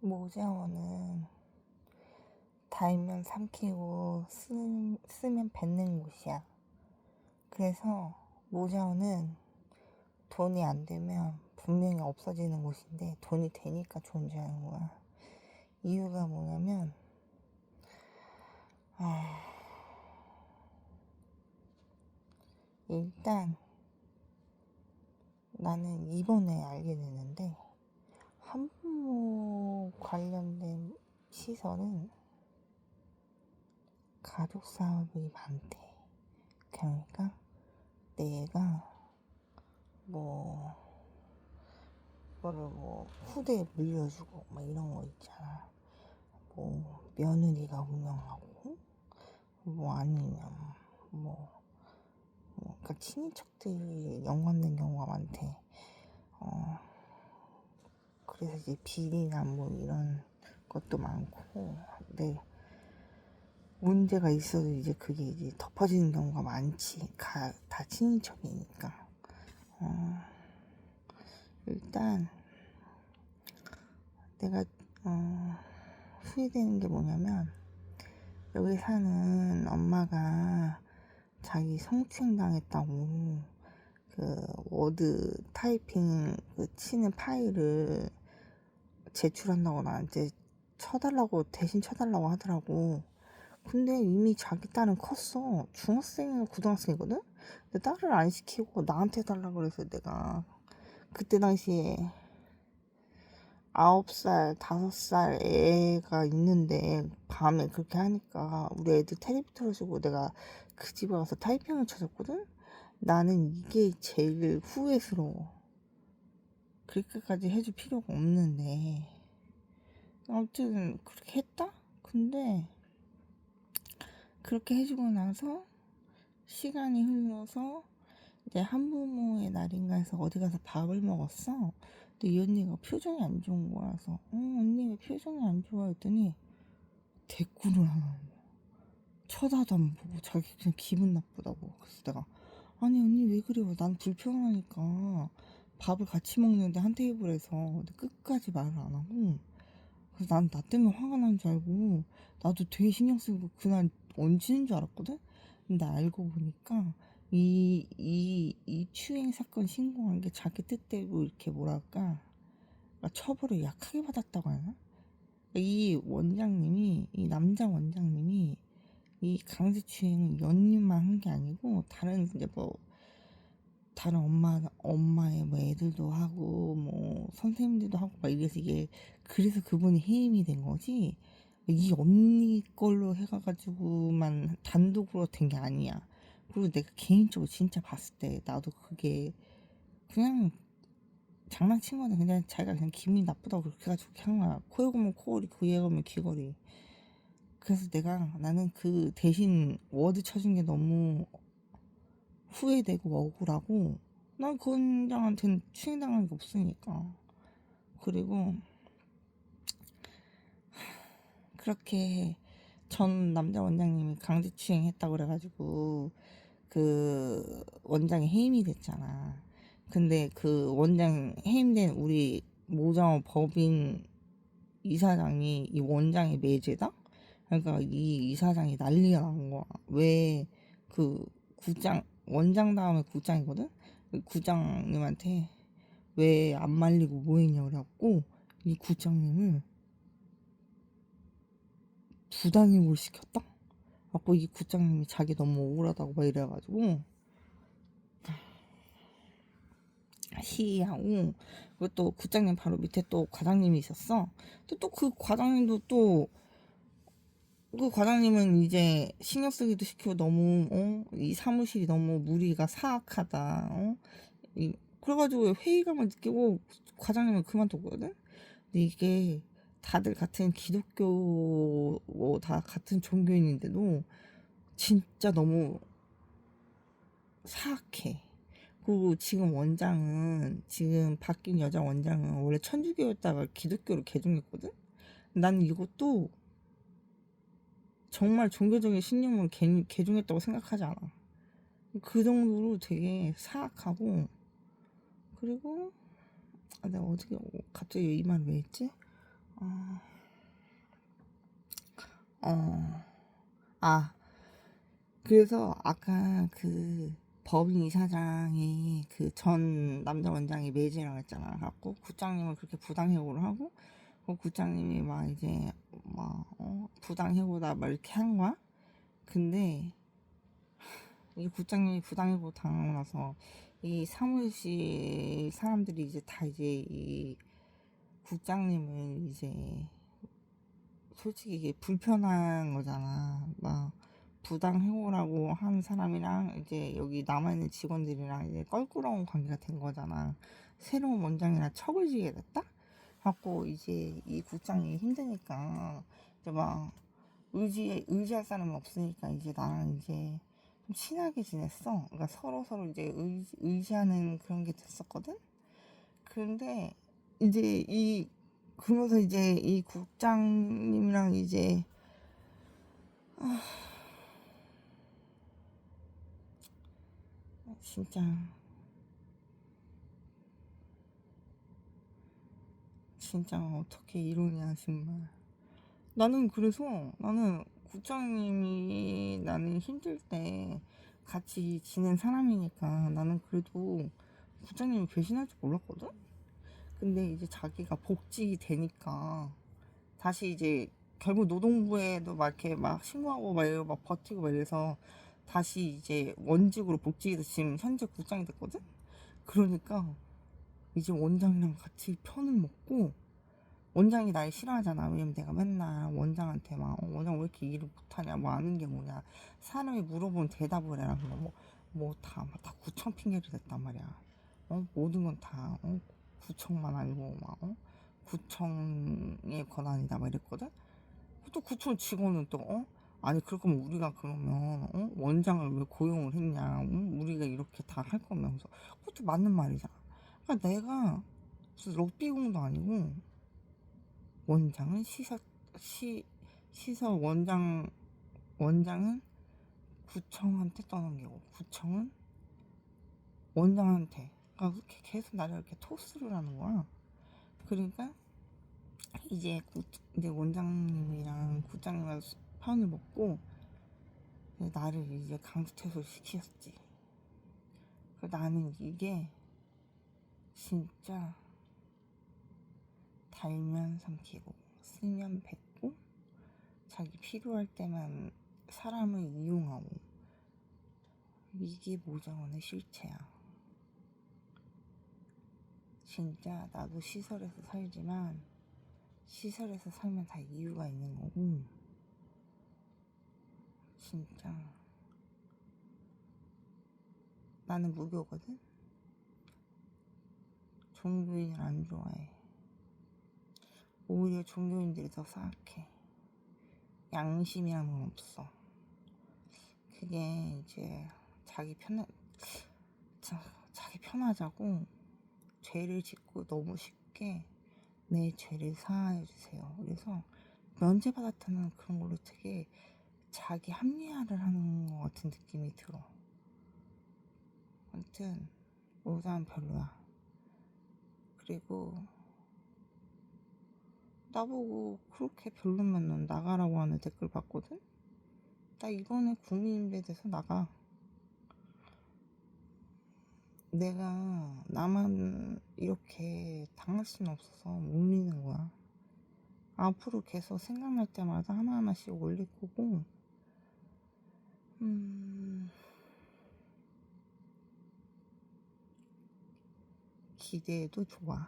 모자원은 달면 삼키고 쓰, 쓰면 뱉는 곳이야. 그래서 모자원은 돈이 안 되면 분명히 없어지는 곳인데 돈이 되니까 존재하는 거야. 이유가 뭐냐면 아, 일단 나는 이번에 알게 됐는데 한부모 관련된 시설은 가족 사업이 많대. 그러니까 내가 뭐 뭐를 뭐 후대에 물려주고 막 이런 거 있잖아. 뭐 며느리가 운영하고 뭐 아니면 뭐, 뭐 그러니까 친인척들이 연관된 경우가 많대. 어 그래서 이제 비리나 뭐 이런 것도 많고 근데 문제가 있어도 이제 그게 이제 덮어지는 경우가 많지. 가, 다 친인척이니까. 어, 일단 내가 어, 후회되는 게 뭐냐면 여기 사는 엄마가 자기 성추행 당했다고 그 워드 타이핑 그 치는 파일을 제출한다고 나한테 쳐달라고 대신 쳐달라고 하더라고. 근데 이미 자기 딸은 컸어. 중학생이나 고등학생이거든? 근데 딸을 안 시키고 나한테 해달라고 그래서 내가 그때 당시에 아홉 살, 다섯 살 애가 있는데 밤에 그렇게 하니까 우리 애들 테레비 틀어주고 내가 그 집에 가서 타이핑을 쳐줬거든? 나는 이게 제일 후회스러워. 그렇게까지 해줄 필요가 없는데. 아무튼 그렇게 했다? 근데 그렇게 해주고 나서 시간이 흘러서 이제 한부모의 날인가 해서 어디 가서 밥을 먹었어. 근데 이 언니가 표정이 안 좋은 거라서 어 언니 왜 표정이 안 좋아 했더니 대꾸를 하는 거야. 쳐다도 안 보고 자기 그냥 기분 나쁘다고. 그래서 내가 아니 언니 왜 그래요? 난 불편하니까 밥을 같이 먹는데 한 테이블에서 끝까지 말을 안 하고 그래서 난 나 때문에 화가 난 줄 알고 나도 되게 신경 쓰고 그날 얹히는 줄 알았거든? 근데 알고 보니까 이, 이, 이 추행 사건 신고한 게 자기 뜻대로 이렇게 뭐랄까 그러니까 처벌을 약하게 받았다고 하나? 이 원장님이, 이 남자 원장님이 이 강제 추행은 연님만 한 게 아니고 다른 이제 뭐 다른 엄마 엄마의 뭐 애들도 하고 뭐 선생님들도 하고 막 이래서 이게 그래서 그분이 해임이 된 거지? 이 언니 걸로 해가지고만 단독으로 된 게 아니야. 그리고 내가 개인적으로 진짜 봤을 때 나도 그게 그냥 장난친 거는 그냥 자기가 그냥 기분이 나쁘다고 그렇게 해가지고 한 거야 코에 고면 코걸이 귀에 고면 귀걸이. 그래서 내가 나는 그 대신 워드 쳐준 게 너무 후회되고 억울하고 난그 원장한테는 추행당한 게 없으니까 그리고 그렇게 전 남자 원장님이 강제 추행했다고 그래가지고 그 원장이 해임이 됐잖아 근데 그 원장 해임된 우리 모자원 법인 이사장이 이 원장의 매제다? 그러니까 이 이사장이 난리가 난 거야. 왜 그 구장 원장 다음에 구장이거든. 그 구장님한테 왜 안 말리고 뭐했냐 그래갖고 이 구장님을 부당임을 시켰다. 갖고 이 구장님이 자기 너무 억울하다고 막 이래가지고 시위하고 그리고 또 구장님 바로 밑에 또 과장님이 있었어. 또 또 그 과장님도 또 그 과장님은 이제 신경 쓰기도 시키고 너무 어? 이 사무실이 너무 무리가 사악하다. 어? 이, 그래가지고 회의감을 느끼고 과장님은 그만뒀거든. 근데 이게 다들 같은 기독교 뭐다 같은 종교인인데도 진짜 너무 사악해. 그리고 지금 원장은 지금 바뀐 여자 원장은 원래 천주교였다가 기독교로 개종했거든. 난 이것도 정말 종교적인 신념으로 개, 개종했다고 생각하지 않아. 그 정도로 되게 사악하고 그리고 아, 내가 어떻게 갑자기 이 말 왜 했지? 어, 어, 아, 그래서 아까 그 법인 이사장이 그 전 남자 원장이 매제라고 했잖아. 갖고 국장님을 그렇게 부당해고를 하고 그 국장님이 막 이제 막 어, 부당해고다 막 이렇게 한 거야. 근데 이 국장님이 부당해고 당하고 나서 이 사무실 사람들이 이제 다 이제 이 국장님을 이제 솔직히 이게 불편한 거잖아. 막 부당해고라고 하는 사람이랑 이제 여기 남아있는 직원들이랑 이제 껄끄러운 관계가 된 거잖아. 새로운 원장이랑 척을 지게 됐다? 갖고 이제 이 국장이 힘드니까 이제 막 의지 의지할 사람이 없으니까 이제 나랑 이제 좀 친하게 지냈어. 그러니까 서로 서로 이제 의지, 의지하는 그런 게 됐었거든. 그런데 이제 이 그러면서 이제 이 국장님이랑 이제 아, 진짜 진짜 어떻게 이러냐 정말. 나는 그래서 나는 국장님이 나는 힘들 때 같이 지낸 사람이니까 나는 그래도 국장님이 배신할 줄 몰랐거든? 근데 이제 자기가 복직이 되니까 다시 이제 결국 노동부에도 막 이렇게 막 신고하고 막 이러고 막 버티고 막 이래서 다시 이제 원직으로 복직이 돼서 지금 현재 국장이 됐거든? 그러니까 이제 원장이랑 같이 편을 먹고 원장이 날 싫어하잖아. 왜냐면 내가 맨날 원장한테 막 어, 원장 왜 이렇게 일을 못하냐, 뭐 아는 게 뭐냐. 사람이 물어보면 대답을 해라. 뭐다 다 구청 핑계를 댔단 말이야. 어 모든 건 다 어, 구청만 알고 막 어? 구청의 권한이다 막 이랬거든. 또 구청 직원은 또 어? 아니 그럴 거면 우리가 그러면 어? 원장을 왜 고용을 했냐? 어? 우리가 이렇게 다 할 거면서 그것도 맞는 말이잖아. 그러니까 내가 무슨 럭비공도 아니고 원장은 시설 시 시설 원장 원장은 구청한테 떠넘기고 구청은 원장한테 그러니까 그렇게 계속 나를 이렇게 토스를 하는 거야. 그러니까 이제 구, 이제 원장님이랑 국장님이랑 편을 먹고 나를 이제 강제퇴소를 시켰지. 그 나는 이게 진짜 달면 삼키고 쓰면 뱉고 자기 필요할 때만 사람을 이용하고 이게 모자원의 실체야. 진짜 나도 시설에서 살지만 시설에서 살면 다 이유가 있는 거고 진짜 나는 무교거든 종교인을 안 좋아해 오히려 종교인들이 더 사악해 양심이라는 건 없어 그게 이제 자기 편하 자, 자기 편하자고 죄를 짓고 너무 쉽게 내 죄를 사하여 주세요. 그래서 면제받았다는 그런 걸로 되게 자기 합리화를 하는 것 같은 느낌이 들어. 아무튼 우선 별로야. 그리고 나보고 그렇게 별로면 넌 나가라고 하는 댓글 봤거든? 나 이번에 국민인배에 대해서 나가. 내가 나만 이렇게 당할 수는 없어서 올리는 거야. 앞으로 계속 생각날 때마다 하나하나씩 올릴 거고, 음, 기대해도 좋아.